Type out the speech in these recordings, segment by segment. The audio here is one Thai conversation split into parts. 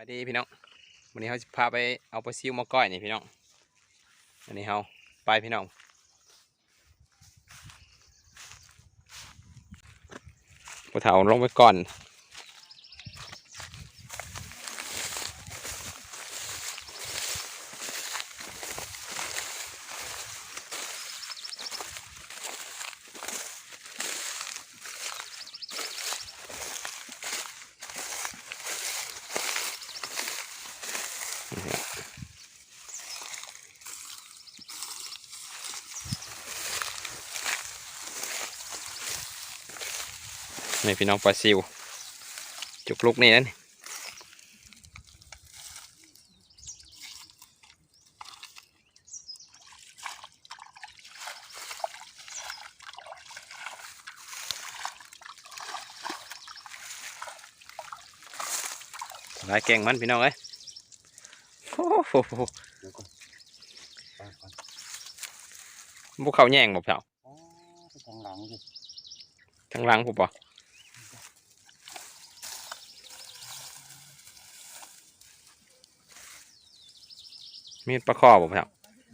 ไปดีพี่น้องวันนี้เขาจะพาไปเอาปลาซิวมาก้อยนี่พี่น้องวันนี้เขาไปพี่น้องปลาเถาลงไปก่อน นี่พี่น้องปลาซิว จุกลุกนี่นั่นลายแกงมันพี่น้องเอ้ยโอ้โหเดี๋ยวก่อนไปก่อนบุเขาแย่งบอกเปล่าอ๋อไปทางหลังดิทางหลังผมบอ มีดปลาคอบอกเปล่า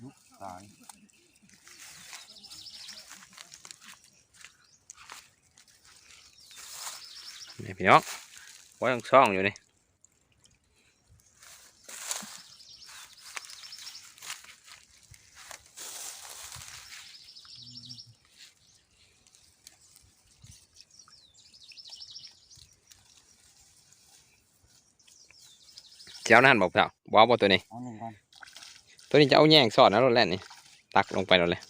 ยุบตายนี่พี่น้องไว้ยังซ่องอยู่นี่เจ้านั่นบอกเปล่าว้าวบตัวนี้ ตัวนี้จะเอาแย่งสอดนะรถแล่นนี่ ตักลงไปแล้วเลย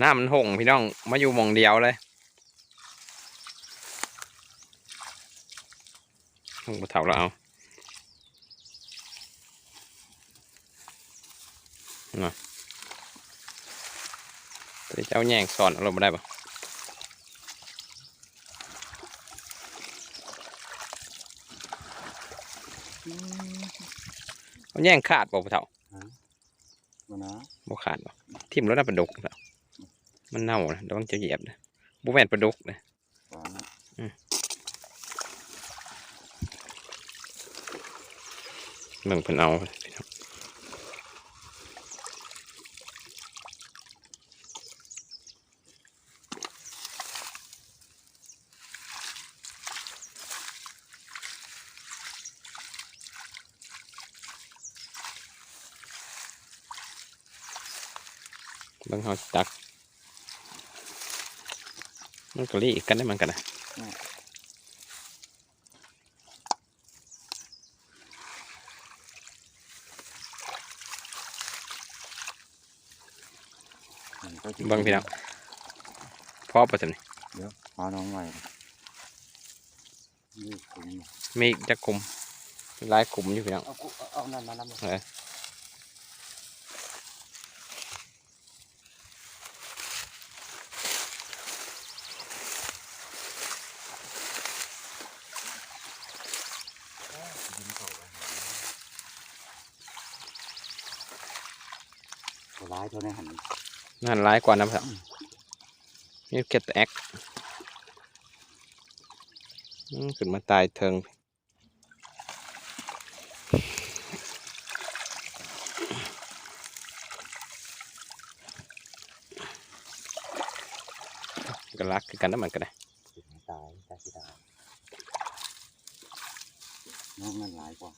น้ามันหงพี่น้อง มาอยู่มองเดียวเลยหงปลาเถาแล้วเอาน่ะตัวนี้จะเอาแย่งสอดเอาลงมาได้ปะ เอาแย่งขาดบ่ปลาเถามานะบ่ขาดบ่ทิ่มรถน่ะปลาดุกแล้วมันเน่านะระวังจะเหยียบนะบุแม่นปลาดุกนะก่อนนะเบิ่งเพิ่นเอา บิ่งเฮาสิตัก มันก็ลีกกันได้มันกันนะอืมก็จะเบิ่งพี่น้องพอประจันนี่เดี๋ยวหาน้องใหม่นี่ขุมมีจักคุมหลายคุมอยู่พี่น้องเอากุเอาเอานั่นมานำเออตัว ร้ายตัวนี้หันนั่นร้ายกว่านะพี่น้องนี่เก็ตแอคอืมขึ้นมาตายเทิงก็รักคือกันนะมันก็ได้สิตายตายสิตายน้องนั่นร้ายกว่า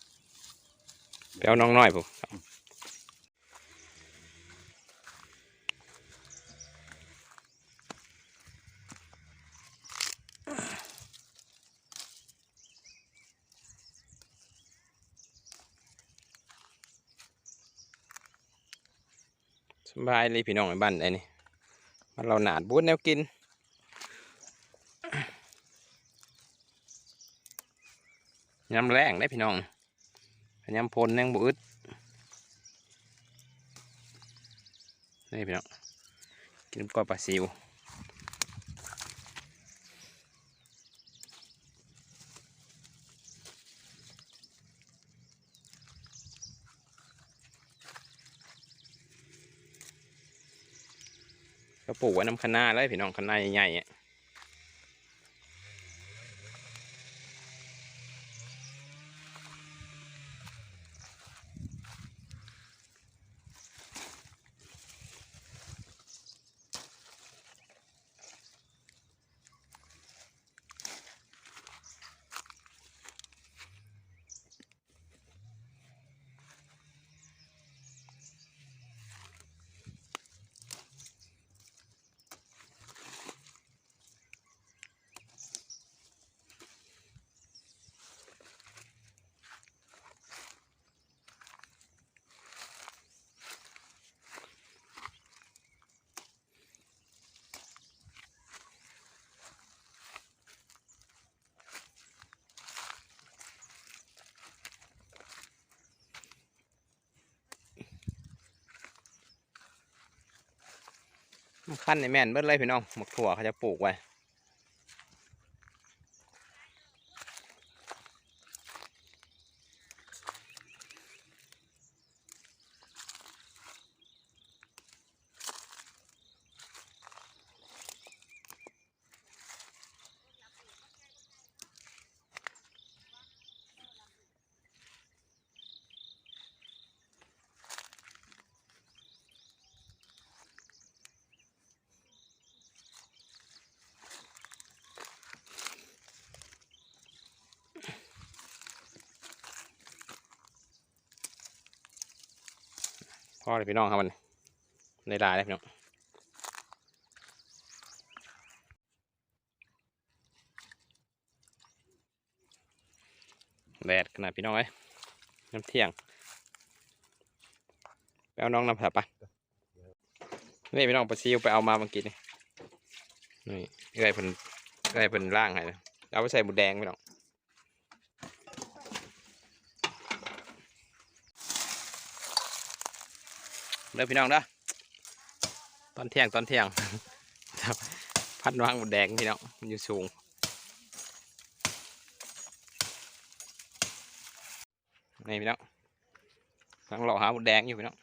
ไปเอาน้องน้อยผม บายเลยพี่น้องในบ้านไอ้นี่มันเราหนาดบูดแนวกินยำแรงได้พี่น้องยำพลยังบุอึดนี่พี่น้องกินก้อยปลาซิว ก็ปลูกไว้น้ำคะน้าเลยพี่น้องคะน้าใหญ่ๆ ขั้นในแม่นเบิดเลยพี่น้องหมกถั่วเขาจะปลูกไว้ พ่อเลยพี่น้องครับมันในลายเลยพี่น้องแดดขนาดพี่น้องเอ้ยน้ำเที่ยงไปเอาน้องน้ำผับปะนี่พี่น้องปลาซิวไปเอามาเมื่อกี้นี่นี่เอ้ยเพิ่นเอ้ยเพิ่นล่างให้นะเอาไปใส่หมูแดงพี่น้อง เด้อพี่น้องเด้อตอนเที่ยงตอนเที่ยงพัดวางหมดแดงพี่น้องมันอยู่สูงนี่พี่น้องกำลังหล่อหาหมดแดงอยู่พี่น้อง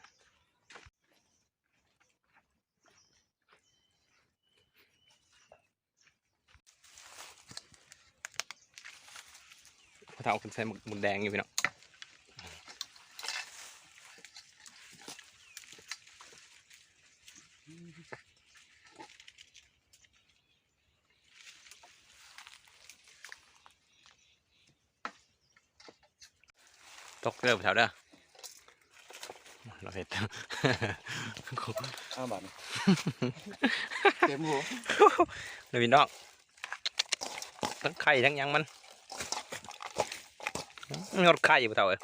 พระเท่าคุณใส่หมุดแดงอยู่พี่น้อง เรือไปแถวเด้อเราเห็ดอ้าวบัดนี้เต็มหัวเลยพี่น้องทั้งไข่ทั้งหยังมันงดไข่อยู่เท่าเอ้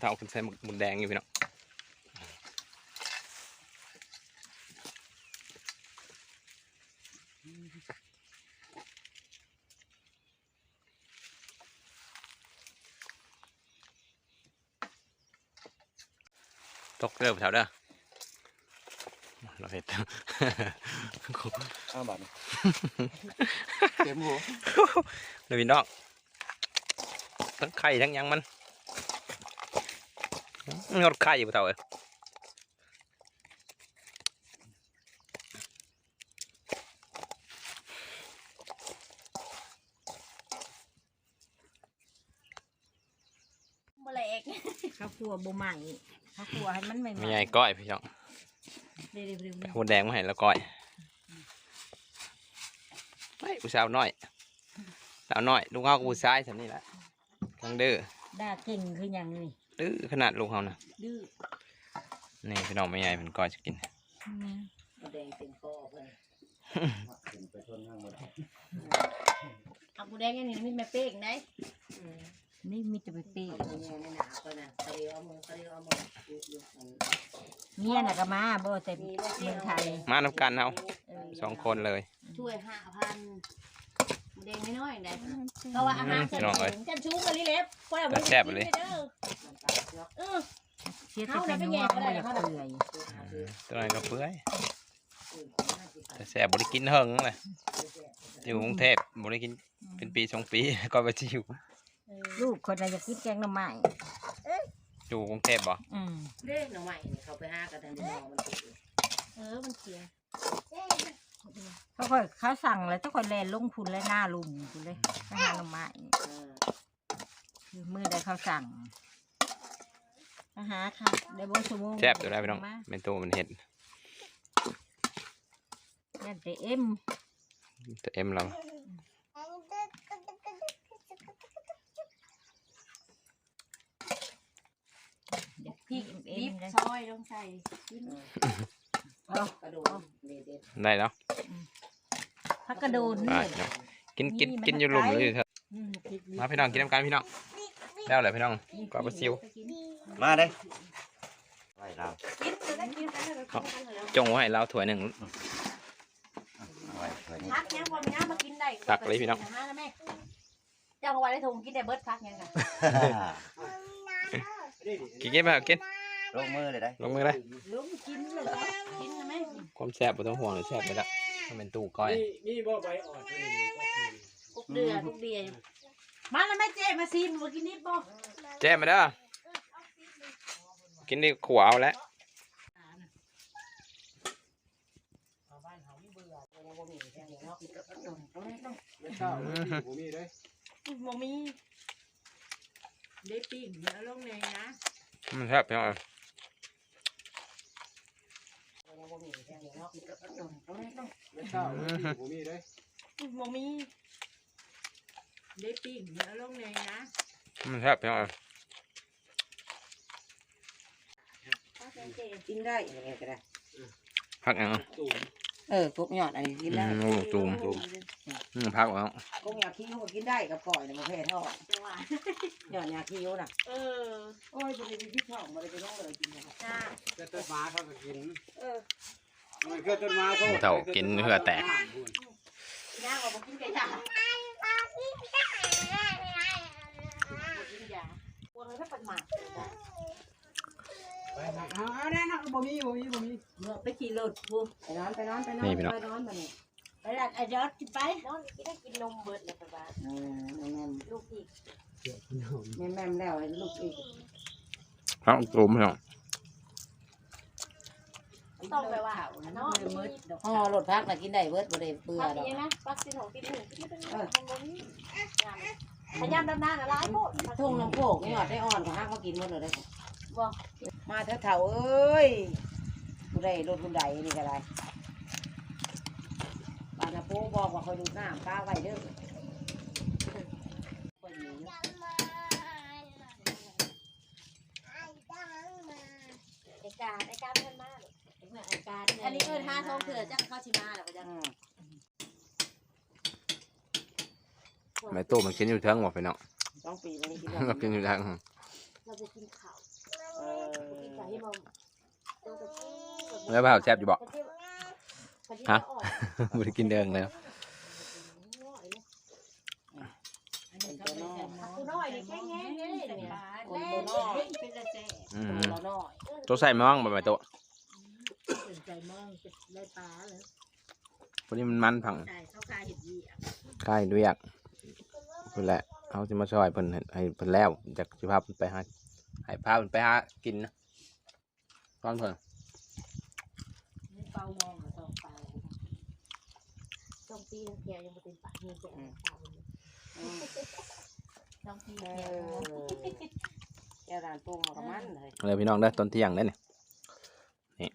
เท่าคุณใส่หมุนแดงอยู่พี่น้องตกเรือไปแถวเด้อเราเห็ดอ้าวบัดนี้เต็มหัวเลยพี่น้องทั้งไข่ทั้งหยังมัน งดไข่อยู่เท่าเอ้ยบ่แหลกข้าวคั่วบ่ใหม่ข้าวคั่วให้มันใหม่มีไงก้อยพี่น้องเร็วๆเร็วไปหมดแดงมาให้แล้วก้อยไปผู้สาวน้อยสาวน้อยลุงเฮากับผู้ชายสันนี่แหละกังดื้อๆ ด่าเก่งคือหยังนี่ดื้อขนาดลุงเฮานะดื้อนี่พี่น้องไม่ใหญ่เป็นก้อยจะกินบ่แดงเต็มคอเพิ่นขึ้นไปทนข้างบนเอาบ่แดงอันนี้มีแม่เป้งได้นี่มีแต่ไปเป้งเมียน่ะก็มาบ่แต่เมืองไทยมาน้ำกันเฮาเออสองคนเลย ช่วยห้าพัน เด้งน้อยๆได้เพราะว่าอาหารพี่น้องเอ้ยจะชูกันนี่เล็บเพราะว่าแซ่บเลยเออเสียแต่เป็นนัวมันบ่อยากเปื่อยตัวนั้นก็เปื่อยแต่แซ่บบริกินเฮิงเลยอยู่กรุงเทพบริกินเป็นปีสองปีก็ไปที่อยู่ลูกคนน่ะอยากกินแกงหน่อไม้อยู่กรุงเทพบ่อืมเด้งหน่อไม้นี่เขาไปห้ากันทางเดียวมันติดเออมันเสีย เขาค่อยเขาสั่งเลยต้องค่อยแลนลงทุนและหน้าลุมพุ่นเลยไปหาหน่อไม้เออคือมือใดเขาสั่งอาหารค่ะได้บ่ชั่วโมงแซ่บอยู่แล้วพี่น้องมาเป็นตัวมันเห็ดยันแต่เอ็มตัวเอ็มเราเดี๋ยวพริพี่กเอ็ดิมบเลยซอยต้องใส่กินเอากระโดดเด็ดได้แล้ว พักกระโดนไปนี่พี่น้องกินกินนี่มันกินอยู่หลุมตะไคร้หรืออยู่เถอะอืมพริกดิบมาพี่น้องกินน้ำกันพี่น้องแล้วเลยพี่น้อง กว่าปลาซิว มาเด้ไว้ลาวกินจะได้กินกันเลยกินกันเลยจงไว้ให้เราถ้วยหนึ่งเฮ้ยนี่พักยังบ่มีน้ำมากินได้ตักเลยพี่น้องหาแล้วแม่เจ้าเอาไว้ในถุงกินได้เบิดพักยังไงกินกินไปกินลงมือเลยได้ ลงมือเลยลุงกินเลยกินไหมความแซ่บบ่ต้องห่วงเลยแซ่บไปละ มันเป็นตู้ก้อย นี่นี่บ่ใบอ่อนตัวนี้ก็คือทุกเดือนทุกเดือนมาแล้วแม่เจ๊มาซีมมากินนิดบ่แจ้มาเด้อกินดิขวเอาแล้วไม่เช้าผมมีเลยบ่มีได้ปิ้งเดี๋ยวลงเลยนะมันแซ่บพี่ น้องไม่เช้าผมมีเลยบ่มีได้ปิ้งเดี๋ยวลงเลยนะมันแซ่บพี่น้องกินได้ยังไงก็ได้พักยัง เออกบหยอดอันนี้กินได้อืมโอ้ตูม อืมพักแล้วกบหยอดขี้เขาก็กินได้กับก่อยในประเภททอดจังหวะหยอดยาขี้ยุน่ะเออโอ้ยบริเวณที่ท้องบริเวณน้องเลยกินได้จ้าแต่ต้นไม้เขาก็กินเออมันคือต้นไม้เขาเต่ากินเหือแตกย่างออกมากินไก่ย่างกินยาพวงเลยไม่ปัดหมาก ไปไหนเอาเอาแน่นอนบ่มีบ่มีบ่มีเมื่อไปขี่รถพูไปนอนไปนอนไปนอนนี่พี่น้อง ไปนอนมาเนี่ยไปรัดไอ้ยอดกินไปน้องกินได้กินนมเบิดเลยปะบ้าเออแม่แม่ลูกอีกแม่แม่แล้วให้ลูกอีกพักตูมพี่น้องต้องไปว่าเนาะมืดดอกห่อรถพักน่ะกินได้เบิดบ่ได้เบื่อพักดอกยังนะพักสิของกินหนึ่งกินไม่เป็นไรมันบ่มีพยายามดำน้ำอะไรโคตรทุ่งน้ำโขกหยอดได้อ่อนก็ฮักมากินหมดเลยได้ บ่มาเถาๆเอ้ยผู้ใดรถผู้ใดนี่ก็ได้บานนาโปบอกว่าคอยดูน้ำป้าไว้เด้อคนนี้ไอ้การไอ้การเพิ่นมาไอ้การอันนี้เอิ้นห้าทองเถื่อจังเข้าชิมาแล้วก็จังอืมแม่ตู้มันกินอยู่เทิงหมดพี่น้องสองปีมันนี่กินมันกินอยู่เทิงเราจะกินข้าว เอกินอไก่ให้บ่ตัวจะแล้วเปล่าแซ่บอยู่บ่ฮะบ่ได้กินเดิงเลยเป็นตัวน้อยกูน้อยนี่แค่แง่เลยเนี่ยคนตัวน้อยเป็นตะแซ่อืมตัวน้อยตัวใส่มองบ่แม่ตู้สนใจมองจะได้ปลาเลยพวกนี้มันมันผังใช่เขาขายเห็ดดีอะใกล้ด้วยอยากเพิ่นแหละเขาจะมาช่วยเพิ่นให้ให้เพิ่นแล้วจากสิพาเพิ่นไปหา ให้พามันไปหากินนะตอนเพิ่นเป่ามองกับสองเป่าสองเพียยงไม่กนี่องพียแกด่านตุ้งกัมันเลยเลยพี่น้องได้ต้นที่ยังได้เนี่ยนี่